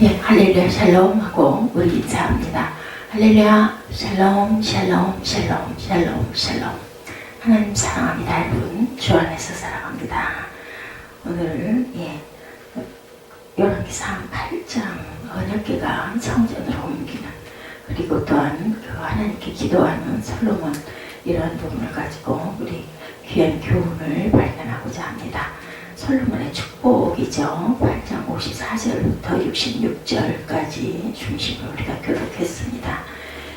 예, 할렐루야 샬롬 하고 우리 인사합니다. 할렐루야 샬롬 샬롬 샬롬 샬롬 샬롬 하나님 사랑합니다 여러분 주 안에서 사랑합니다. 오늘 예 요나기상 8장 언약계가 성전으로 옮기는 그리고 또한 그 하나님께 기도하는 솔로몬 이러한 부분을 가지고 우리 귀한 교훈을 발견하고자 합니다. 솔로몬의 축복이죠. 8장 54절부터 66절까지 중심을 우리가 교독했습니다.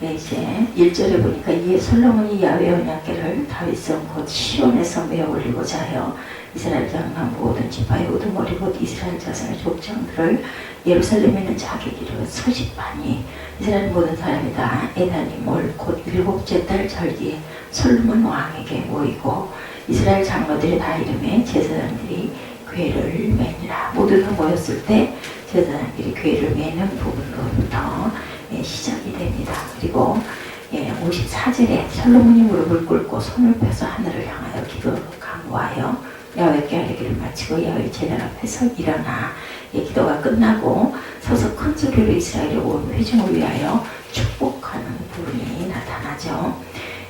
네, 이제 1절에 보니까 이에 솔로몬이 야외 언약계를 다윗성 곧 시온에서 메어 올리고자 하여 이스라엘 장남 모든 지파의 우두머리 곧 이스라엘 자손의 족장들을 예루살렘에 있는 길을 소집하니 이스라엘 모든 사람이 다 에다니 몰 곧 일곱째 달 절기에 솔로몬 왕에게 모이고 이스라엘 장로들이 다 이름에 제사장들이 괴를 매니라 모두가 모였을 때 제사장들이 괴를 매는 부분으로부터 예, 시작이 됩니다. 그리고 예, 54절에 솔로몬이 무릎을 꿇고 손을 펴서 하늘을 향하여 기도 강구하여 야외께 하기를 마치고 야외 제단 앞에서 일어나 예, 기도가 끝나고 서서 큰 소리로 이스라엘의 온 회중을 위하여 축복하는 부분이 나타나죠.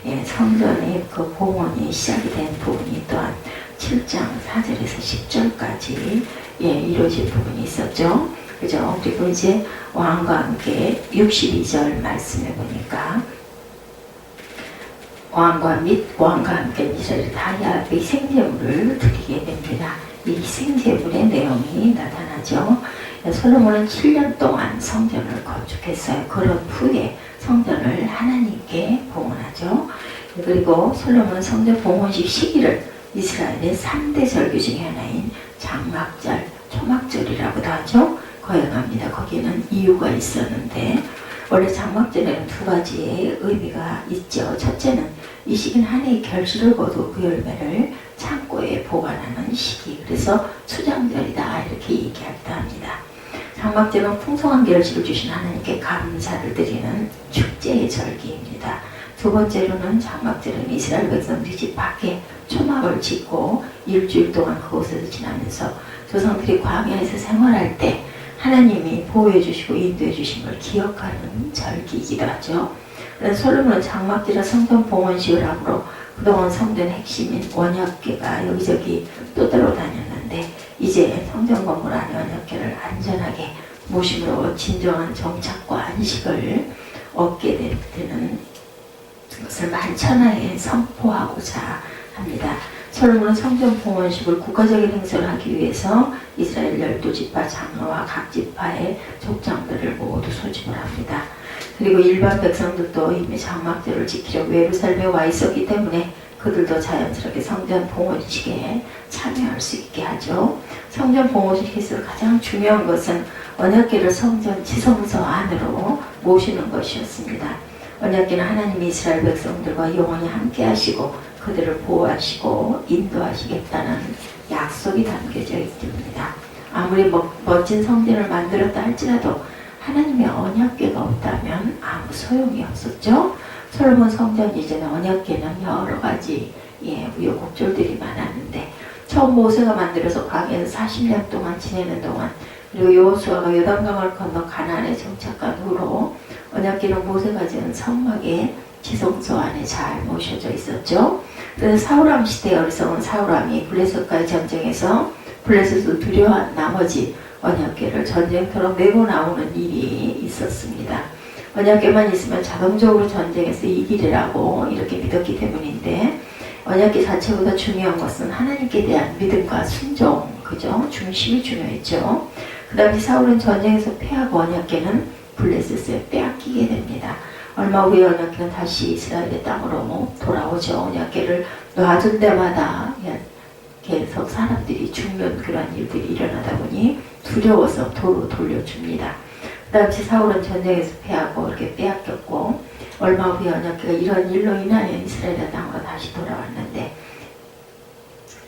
예, 성전의 그 봉헌이 시작이 된 부분이 또한 7장 4절에서 10절까지 예, 이루어진 부분이 있었죠. 그죠? 그리고 이제 왕과 함께 62절 말씀해 보니까 왕과 및 왕과 함께 이스라엘 다 야훼 생제물을 드리게 됩니다. 이 생제물의 내용이 나타나죠. 솔로몬은 7년 동안 성전을 건축했어요. 그런 후에 성전을 하나님께 봉헌하죠. 그리고 솔로몬은 성전 봉헌식 시기를 이스라엘의 3대 절기 중에 하나인 장막절, 초막절이라고도 하죠. 거행합니다. 거기는 이유가 있었는데 원래 장막절에는 두 가지의 의미가 있죠. 첫째는 이 시기는 한 해의 결실을 거두 그 열매를 창고에 보관하는 시기. 그래서 수장절이다 이렇게 얘기하기도 합니다. 장막절은 풍성한 결실을 주신 하나님께 감사를 드리는 축제의 절기입니다. 두 번째로는 장막절은 이스라엘 백성들이 집 밖에 초막을 짓고 일주일 동안 그곳에서 지나면서 조상들이 광야에서 생활할 때 하나님이 보호해 주시고 인도해 주신 걸 기억하는 절기이기도 하죠. 솔로몬은 장막지라 성전 봉헌식을 하므로 그동안 성전 핵심인 원약계가 여기저기 떠돌아다녔는데 이제 성전 건물 안에 원약계를 안전하게 모심으로 진정한 정착과 안식을 얻게 되는 것을 만천하에 선포하고자 합니다. 솔로몬은 성전 봉헌식을 국가적인 행사를 하기 위해서 이스라엘 열두 지파 장로와 각 지파의 족장들을 모두 소집을 합니다. 그리고 일반 백성들도 이미 장막절을 지키려고 예루살렘에 와 있었기 때문에 그들도 자연스럽게 성전 봉헌식에 참여할 수 있게 하죠. 성전 봉헌식에서 가장 중요한 것은 언약계를 성전 지성소 안으로 모시는 것이었습니다. 언약계는 하나님 이스라엘 백성들과 영원히 함께 하시고 그들을 보호하시고 인도하시겠다는 약속이 담겨져 있습니다. 아무리 멋진 성전을 만들었다 할지라도 하나님의 언약궤가 없다면 아무 소용이 없었죠. 솔로몬 성전 이전에 언약궤는 여러 가지 예, 우여곡절들이 많았는데 처음 모세가 만들어서 광야에서 40년 동안 지내는 동안 그리고 여호수아가 요단강을 건너 가나안에 정착한 후로 언약궤는 모세가 지은 성막에 지성소 안에 잘 모셔져 있었죠. 그래서 사울왕 시대 어리석은 사울왕이 블레셋과의 전쟁에서 블레셋을 두려워한 나머지 언약계를 전쟁터로 메고 나오는 일이 있었습니다. 언약계만 있으면 자동적으로 전쟁에서 이기리라고 이렇게 믿었기 때문인데 언약계 자체보다 중요한 것은 하나님께 대한 믿음과 순종, 그죠? 중심이 중요했죠. 그 당시 사울은 전쟁에서 패하고 언약계는 블레셋에 빼앗기게 됩니다. 얼마 후에 언약궤는 다시 이스라엘의 땅으로 돌아오죠. 언약궤를 놔둔 데마다 계속 사람들이 죽는 그런 일들이 일어나다 보니 두려워서 도로 돌려줍니다. 그 당시 사울은 전쟁에서 패하고 이렇게 빼앗겼고 얼마 후에 언약궤가 이런 일로 인하여 이스라엘의 땅으로 다시 돌아왔는데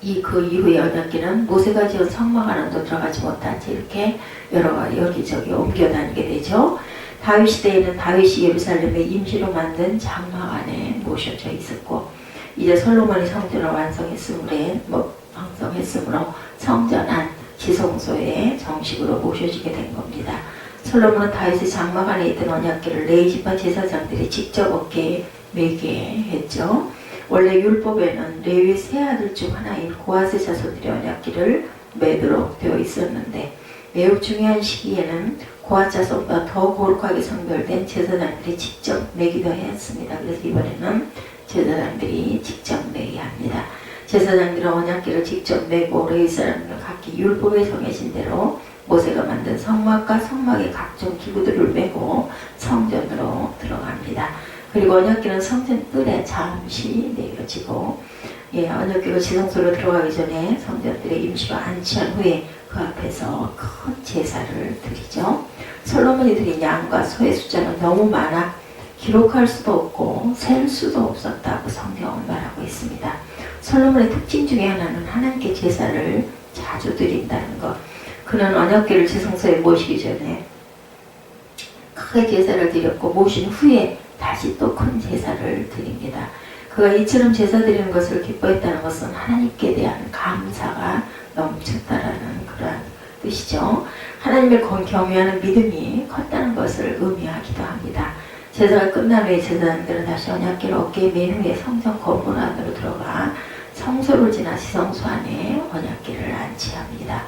이 그 이후에 언약궤는 모세가 지은 성막 안도 들어가지 못한 채 이렇게 여러 여기저기 옮겨 다니게 되죠. 다윗 시대에는 다윗이 예루살렘에 임시로 만든 장막 안에 모셔져 있었고 이제 솔로몬이 성전을 완성했으므로 뭐 완성했으므로 성전 안 지성소에 정식으로 모셔지게 된 겁니다. 솔로몬은 다윗의 장막 안에 있던 언약궤를 레이지파 제사장들이 직접 어깨에 매게 했죠. 원래 율법에는 레위 세 아들 중 하나인 고아세 자손들의 언약궤를 매도록 되어 있었는데 매우 중요한 시기에는 고아 자손보다 더 거룩하게 성별된 제사장들이 직접 매기도 했습니다. 그래서 이번에는 제사장들이 직접 매게 합니다. 제사장들은 언약궤를 직접 매고 레위 사람들은 각기 율법에 정해진 대로 모세가 만든 성막과 성막의 각종 기구들을 메고 성전으로 들어갑니다. 그리고 언약궤는 성전 뜰에 잠시 내려지고 예, 언약궤가 지성소로 들어가기 전에 성전들에 임시로 안치한 후에 그 앞에서 큰 제사를 드리죠. 솔로몬이 드린 양과 소의 숫자는 너무 많아 기록할 수도 없고 셀 수도 없었다고 성경은 말하고 있습니다. 솔로몬의 특징 중에 하나는 하나님께 제사를 자주 드린다는 것. 그는 언약궤를 지성소에 모시기 전에 크게 제사를 드렸고 모신 후에 다시 또 큰 제사를 드립니다. 그가 이처럼 제사 드리는 것을 기뻐했다는 것은 하나님께 대한 감사가 넘쳤다라는 그러한 뜻이죠. 하나님을 건- 경외하는 믿음이 컸다는 것을 의미하기도 합니다. 제사가 끝난 후에 제사장들은 다시 언약궤를 어깨에 맨 후에 성전 건물 안으로 들어가 성소를 지나 지성소 안에 언약궤를 안치합니다.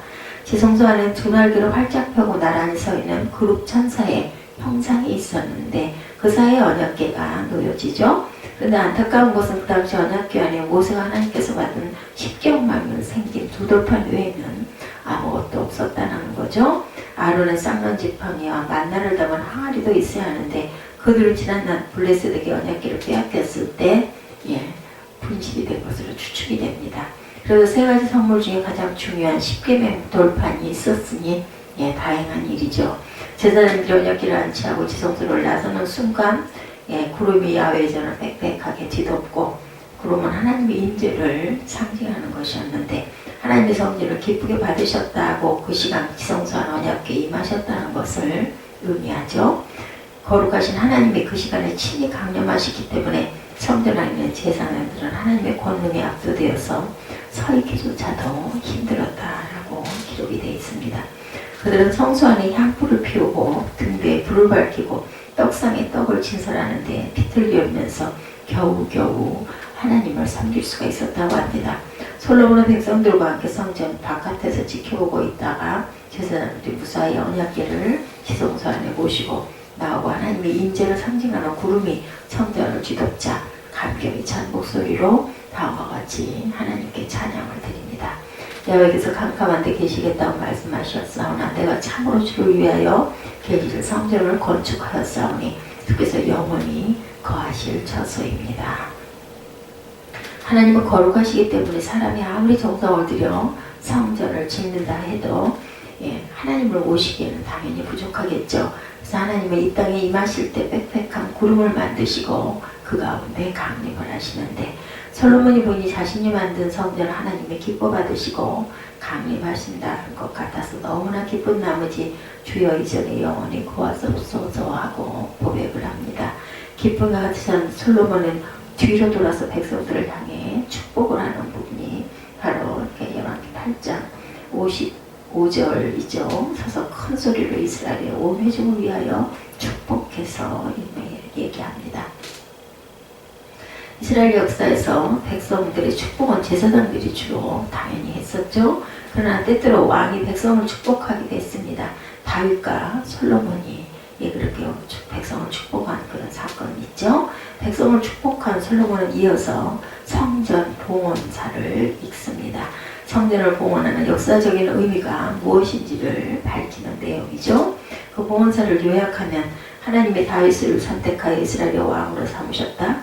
지성소 안에 두 날개를 활짝 펴고 나란히 서 있는 그룹 천사의 형상이 있었는데 그 사이에 언약궤가 놓여지죠. 그런데 안타까운 것은 그 당시 언약궤 안에 모세가 하나님께서 받은 십계명만으로 생긴 두 돌판 외에는 아무것도 없었다는 거죠. 아론의 쌍난 지팡이와 만나를 담은 항아리도 있어야 하는데 그들은 지난날 블레셋에게 언약궤를 빼앗겼을 때 예, 분실이 된 것으로 추측이 됩니다. 그래서 세 가지 선물 중에 가장 중요한 십계명 돌판이 있었으니 예, 다행한 일이죠. 제사장들이 언약궤를 안치하고 지성소로 올라서는 순간 예, 구름이 야외의 전을 빽빽하게 뒤덮고 구름은 하나님의 인재를 상징하는 것이었는데 하나님의 성질을 기쁘게 받으셨다고 그 시간 지성소 안 언약궤에 임하셨다는 것을 의미하죠. 거룩하신 하나님이 그 시간에 친히 강림하시기 때문에 성전 있는 제사장들은 하나님의 권능에 압도되어서 서 있기조차도 힘들었다라고 기록이 되어 있습니다. 그들은 성소 안에 향불을 피우고 등대에 불을 밝히고 떡상에 떡을 진설하는데 비틀리면서 겨우겨우 하나님을 섬길 수가 있었다고 합니다. 솔로몬은 백성들과 함께 성전 바깥에서 지켜보고 있다가 제사장들이 무사히 언약궤를 지성소 안에 모시고 나오고 하나님의 인재를 상징하는 구름이 성전을 뒤덮자 감격이 찬 목소리로 다음과 같이 하나님께 찬양을 드립니다. 여호와께서 캄캄한 데 계시겠다고 말씀하셨사오나 내가 참으로 주를 위하여 계실 성전을 건축하였사오니 주께서 영원히 거하실 처소입니다. 하나님은 거룩하시기 때문에 사람이 아무리 정성을 들여 성전을 짓는다 해도 예, 하나님을 모시기에는 당연히 부족하겠죠. 그래서 하나님은 이 땅에 임하실 때 빽빽한 구름을 만드시고 그 가운데 강림을 하시는데 솔로몬이 보니 자신이 만든 성전을 하나님의 기뻐 받으시고 강림하신다는 것 같아서 너무나 기쁜 나머지 주여 이전에 영원히 구하소서 하고 고백을 합니다. 기쁨과 같은 솔로몬은 뒤로 돌아서 백성들을 향해 축복을 하는 부분이 바로 이렇게 열왕기 8장 55절이죠. 서서 큰 소리로 이스라엘의 온 회중을 위하여 축복해서 얘기합니다. 이스라엘 역사에서 백성들의 축복은 제사장들이 주로 당연히 했었죠. 그러나 때때로 왕이 백성을 축복하기도 했습니다. 다윗과 솔로몬이 예, 그렇게 백성을 축복한 그런 사건이 있죠. 백성을 축복한 솔로몬은 이어서 성전 봉헌사를 읽습니다. 성전을 봉헌하는 역사적인 의미가 무엇인지를 밝히는 내용이죠. 그 봉헌사를 요약하면 하나님의 다윗을 선택하여 이스라엘의 왕으로 삼으셨다.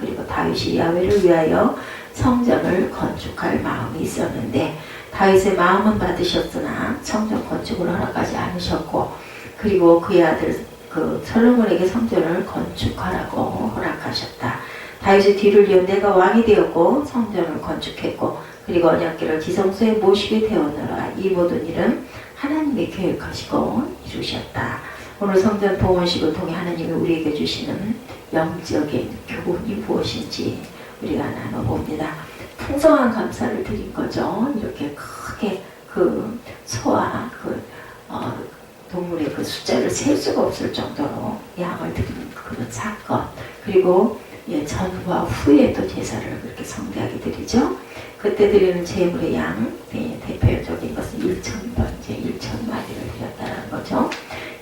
다윗이 야훼를 위하여 성전을 건축할 마음이 있었는데 다윗의 마음은 받으셨으나 성전 건축을 허락하지 않으셨고 그리고 그의 아들 그 솔로몬에게 성전을 건축하라고 허락하셨다. 다윗의 뒤를 이어 내가 왕이 되었고 성전을 건축했고 그리고 언약궤를 지성소에 모시게 되었노라. 이 모든 일은 하나님의 계획하시고 이루셨다. 오늘 성전 봉헌식을 통해 하나님이 우리에게 주시는 영적인 교훈이 무엇인지 우리가 나눠봅니다. 풍성한 감사를 드린 거죠. 이렇게 크게 그 소와 그 어, 동물의 그 숫자를 셀 수가 없을 정도로 양을 드리는 그런 사건 그리고 예, 전과 후에 또 제사를 그렇게 성대하게 드리죠. 그때 드리는 제물의 양 네, 대표적인 것은 1천번 이제 1천마리를 드렸다는 거죠.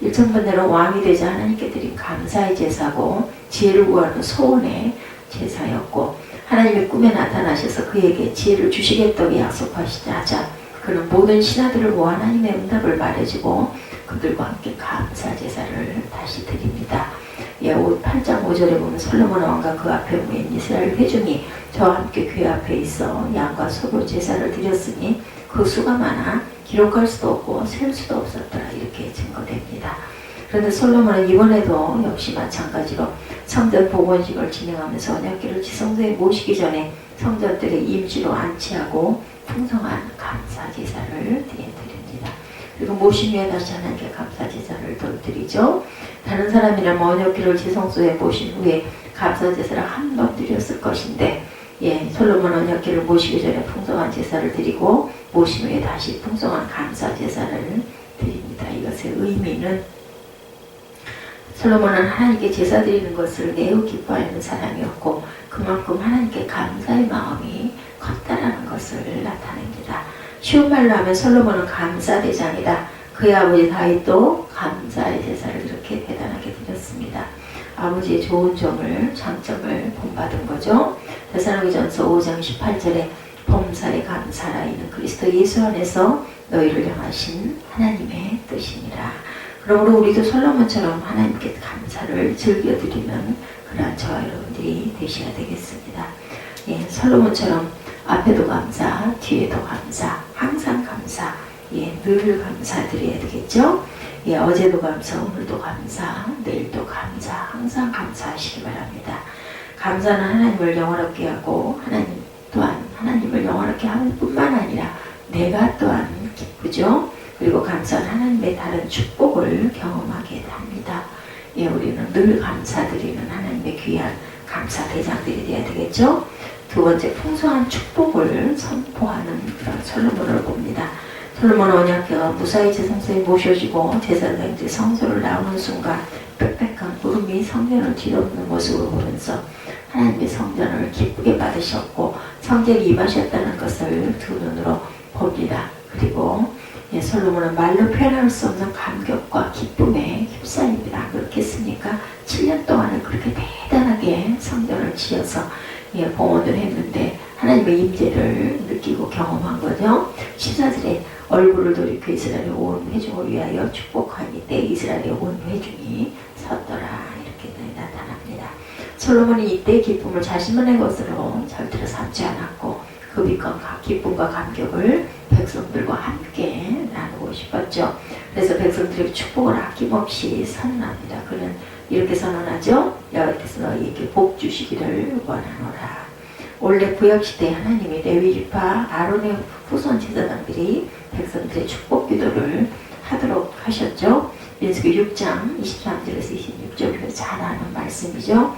1천번대로 왕이 되자 하나님께 드린 감사의 제사고 지혜를 구하는 소원의 제사였고 하나님의 꿈에 나타나셔서 그에게 지혜를 주시겠다고 약속하시자 그는 모든 신하들을 모아 하나님의 응답을 말해주고 그들과 함께 감사 제사를 다시 드립니다. 예, 8장 5절에 보면 솔로몬 왕과 그 앞에 모인 이스라엘 회중이 저와 함께 궤 앞에 있어 양과 소로 제사를 드렸으니 그 수가 많아 기록할 수도 없고 셀 수도 없었더라 이렇게 증거됩니다. 그런데 솔로몬은 이번에도 역시 마찬가지로 성전 복원식을 진행하면서 언약궤를 지성소에 모시기 전에 성전들의 임시로 안치하고 풍성한 감사 제사를 드립니다. 그리고 후에 다시 하나님께 감사 제사를 또 드리죠. 다른 사람이라면 언약궤를 지성소에 모신 후에 감사 제사를 한 번 드렸을 것인데 예, 솔로몬 언약궤를 모시기 전에 풍성한 제사를 드리고 모신 후에 다시 풍성한 감사 제사를 드립니다. 이것의 의미는 솔로몬은 하나님께 제사 드리는 것을 매우 기뻐하는 사람이었고 그만큼 하나님께 감사의 마음이 컸다라는 것을 나타냅니다. 쉬운 말로 하면 솔로몬은 감사 대장이다. 그의 아버지 다윗도 감사의 제사를 이렇게 대단하게 드렸습니다. 아버지의 좋은 점을 장점을 본받은 거죠. 대사로기전서 5장 18절에 범사에 감사라 이는 그리스도 예수 안에서 너희를 향하신 하나님의 뜻이니라. 그러므로 우리도 솔로몬처럼 하나님께 감사를 즐겨드리는 그러한 저와 여러분들이 되셔야 되겠습니다. 예, 솔로몬처럼 앞에도 감사, 뒤에도 감사, 항상 감사, 예, 늘 감사드려야 되겠죠? 예, 어제도 감사, 오늘도 감사, 내일도 감사, 항상 감사하시기 바랍니다. 감사는 하나님을 영원롭게 하고 하나님 또한 하나님을 영원롭게 하는 뿐만 아니라 내가 또한 기쁘죠. 그리고 감사는 하나님의 다른 축복을 경험하게 합니다. 예, 우리는 늘 감사드리는 하나님의 귀한 감사 대장들이 되어야 되겠죠. 두 번째 풍성한 축복을 선포하는 그런 솔로몬을 봅니다. 솔로몬 언약궤가 무사히 제성소에 모셔지고 제사장 이제 성소를 나오는 순간 빽빽한 구름이 성전을 뒤덮는 모습을 보면서 하나님의 성전을 기쁘게 받으셨고 성전에 임하셨다는 것을 두 눈으로 봅니다. 그리고 예, 솔로몬은 말로 표현할 수 없는 감격과 기쁨에 휩싸입니다. 그렇겠습니까? 7년 동안을 그렇게 대단하게 성전을 지어서 예, 봉헌을 했는데 하나님의 임재를 느끼고 경험한 거죠. 14절에 얼굴을 돌이켜 이스라엘의 온 회중을 위하여 축복하니 때 이스라엘의 온 회중이 섰더라 이렇게 나타납니다. 솔로몬이 이때 기쁨을 자신만의 것으로 절대로 삼지 않았고 그 기쁨과 감격을 백성들과 함께 나누고 싶었죠. 그래서 백성들에게 축복을 아낌없이 선언합니다. 그는 이렇게 선언하죠. 여호와께서 너희에게 복 주시기를 원하노라. 원래 구약시대 하나님이 레위지파 아론의 후손 제사장들이 백성들의 축복 기도를 하도록 하셨죠. 민수기 6장 23절에서 26절을 잘 아는 말씀이죠.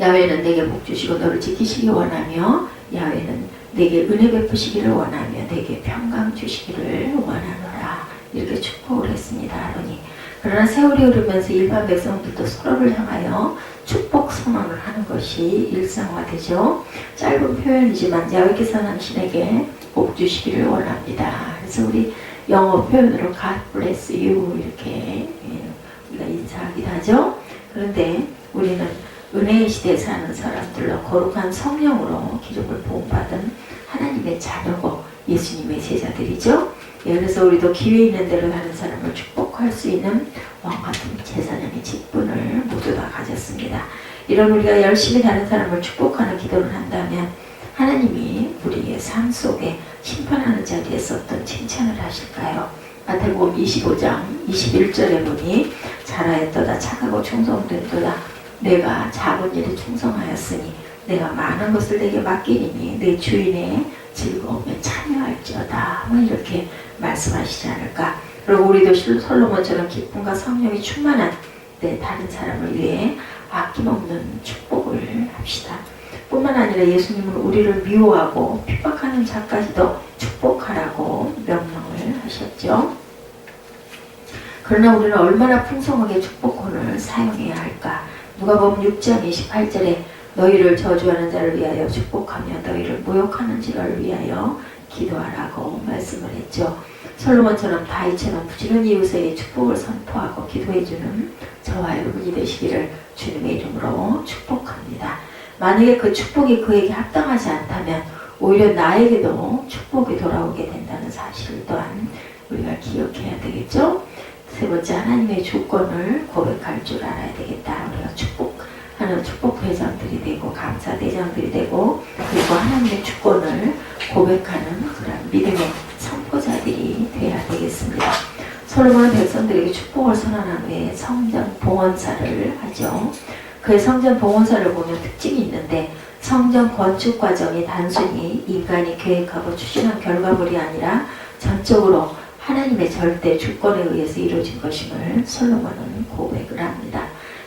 야훼는 내게 복 주시고 너를 지키시기 원하며 야훼는 내게 은혜 베푸시기를 원하며 내게 평강 주시기를 원하노라. 이렇게 축복을 했습니다. 아론이. 그러나 세월이 흐르면서 일반 백성들도 서로를 향하여 축복 선언을 하는 것이 일상화되죠. 짧은 표현이지만 야훼께서 당신에게 복 주시기를 원합니다. 그래서 우리 영어 표현으로 God bless you 이렇게 우리가 인사하기도 하죠. 그런데 은혜의 시대에 사는 사람들로 거룩한 성령으로 기록을 보호받은 하나님의 자녀고 예수님의 제자들이죠. 예, 그래서 우리도 기회 있는 대로 다른 사람을 축복할 수 있는 왕 같은 제사장의 직분을 모두 다 가졌습니다. 이런 우리가 열심히 다른 사람을 축복하는 기도를 한다면 하나님이 우리의 삶 속에 심판하는 자리에서 어떤 칭찬을 하실까요? 마태복음 25장 21절에 보니 잘하였도다 착하고 충성된도다 내가 작은 일에 충성하였으니 내가 많은 것을 내게 맡기니 내 주인의 즐거움에 참여할지어다. 뭐 이렇게 말씀하시지 않을까? 그리고 우리도 솔로몬처럼 기쁨과 성령이 충만한 내 다른 사람을 위해 아낌없는 축복을 합시다. 뿐만 아니라 예수님은 우리를 미워하고 핍박하는 자까지도 축복하라고 명령을 하셨죠. 그러나 우리는 얼마나 풍성하게 축복권을 사용해야 할까? 누가 보면 6장 28절에 너희를 저주하는 자를 위하여 축복하며 너희를 모욕하는 자를 위하여 기도하라고 말씀을 했죠. 솔로몬처럼 다윗처럼 부지런히 이웃에게 축복을 선포하고 기도해주는 저와 여러분이 되시기를 주님의 이름으로 축복합니다. 만약에 그 축복이 그에게 합당하지 않다면 오히려 나에게도 축복이 돌아오게 된다는 사실 또한 우리가 기억해야 되겠죠. 세 번째 하나님의 주권을 고백할 줄 알아야 되겠다. 우리가 축복하는 축복 대장들이 되고 감사 대장들이 되고 그리고 하나님의 주권을 고백하는 그런 믿음의 선포자들이 되어야 되겠습니다. 솔로몬은 백성들에게 축복을 선언한 후에 성전 봉헌사를 하죠. 그의 성전 봉헌사를 보면 특징이 있는데 성전 건축 과정이 단순히 인간이 계획하고 추진한 결과물이 아니라 전적으로 하나님의 절대 주권에 의해서 이루어진 것임을 솔로몬은 고백을 합니다.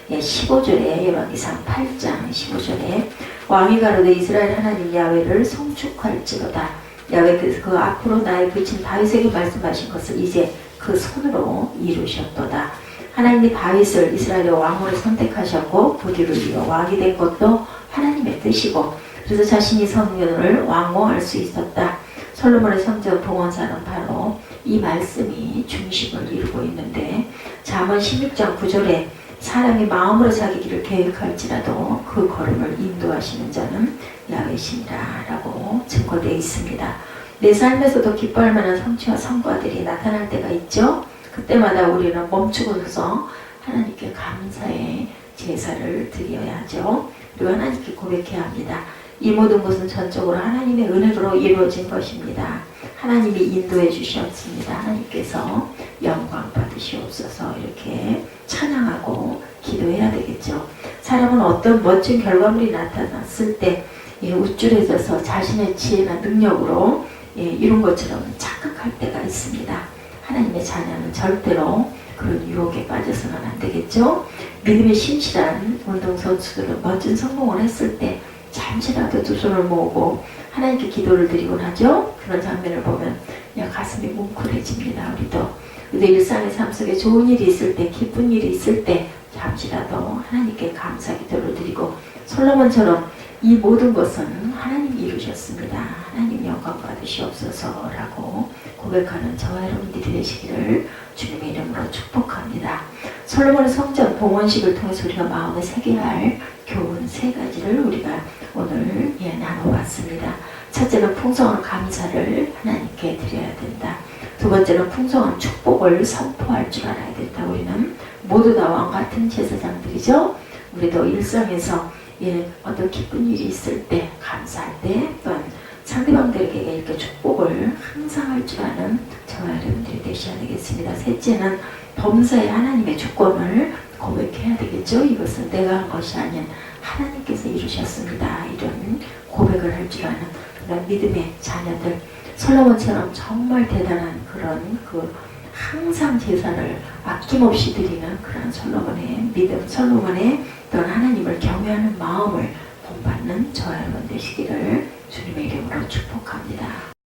예, 15절에 예왕기상 8장 15절에 왕이 가로되 이스라엘 하나님 야훼를 송축할지로다. 야훼 그, 그 앞으로 나의 그친 다윗에게 말씀하신 것을 이제 그 손으로 이루셨도다. 하나님이 다윗을 이스라엘의 왕으로 선택하셨고 부디를 이어 왕이 된 것도 하나님의 뜻이고 그래서 자신이 성전을 왕호할 수 있었다. 솔로몬의 성전 봉헌사는 바로 이 말씀이 중심을 이루고 있는데 잠언 16장 9절에 사람이 마음으로 자기 길을 계획할지라도 그 걸음을 인도하시는 자는 야훼시니라라고 증거되어 있습니다. 내 삶에서도 기뻐할 만한 성취와 성과들이 나타날 때가 있죠. 그때마다 우리는 멈추고서 하나님께 감사의 제사를 드려야 하죠. 그리고 하나님께 고백해야 합니다. 이 모든 것은 전적으로 하나님의 은혜로 이루어진 것입니다. 하나님이 인도해 주셨습니다. 하나님께서 영광 받으시옵소서 이렇게 찬양하고 기도해야 되겠죠. 사람은 어떤 멋진 결과물이 나타났을 때 예, 우쭐해져서 자신의 지혜나 능력으로 예, 이룬 것처럼 착각할 때가 있습니다. 하나님의 자녀는 절대로 그런 유혹에 빠져서는 안 되겠죠. 믿음의 신실한 운동선수들은 멋진 성공을 했을 때 잠시라도 두 손을 모으고 하나님께 기도를 드리곤 하죠. 그런 장면을 보면 야 가슴이 뭉클해집니다. 우리도 우리 일상의 삶 속에 좋은 일이 있을 때, 기쁜 일이 있을 때 잠시라도 하나님께 감사 기도를 드리고 솔로몬처럼 이 모든 것은 하나님이 이루셨습니다. 하나님 영광 받으시옵소서라고 고백하는 저와 여러분들이 되시기를 주님의 이름으로 축복합니다. 솔로몬의 성전 봉헌식을 통해서 우리가 마음에 새겨야 할 교훈 세 가지를 우리가 오늘 예, 나눠봤습니다. 첫째는 풍성한 감사를 하나님께 드려야 된다. 두 번째는 풍성한 축복을 선포할 줄 알아야 된다. 우리는 모두 다 왕 같은 제사장들이죠. 우리도 일상에서 예, 어떤 기쁜 일이 있을 때, 감사할 때, 또한 상대방들에게 이렇게 축복을 항상 할 줄 아는 저와 여러분들이 되셔야 되겠습니다. 셋째는 범사에 하나님의 주권을 고백해야 되겠죠. 이것은 내가 한 것이 아닌 하나님께서 이루셨습니다. 이런 고백을 할 줄 아는 그런 믿음의 자녀들 솔로몬처럼 정말 대단한 그런 그 항상 제사를 아낌없이 드리는 그런 솔로몬의 믿음, 솔로몬의 또한 하나님을 경외하는 마음을 본받는 저와 여러분 되시기를 주님의 이름으로 축복합니다.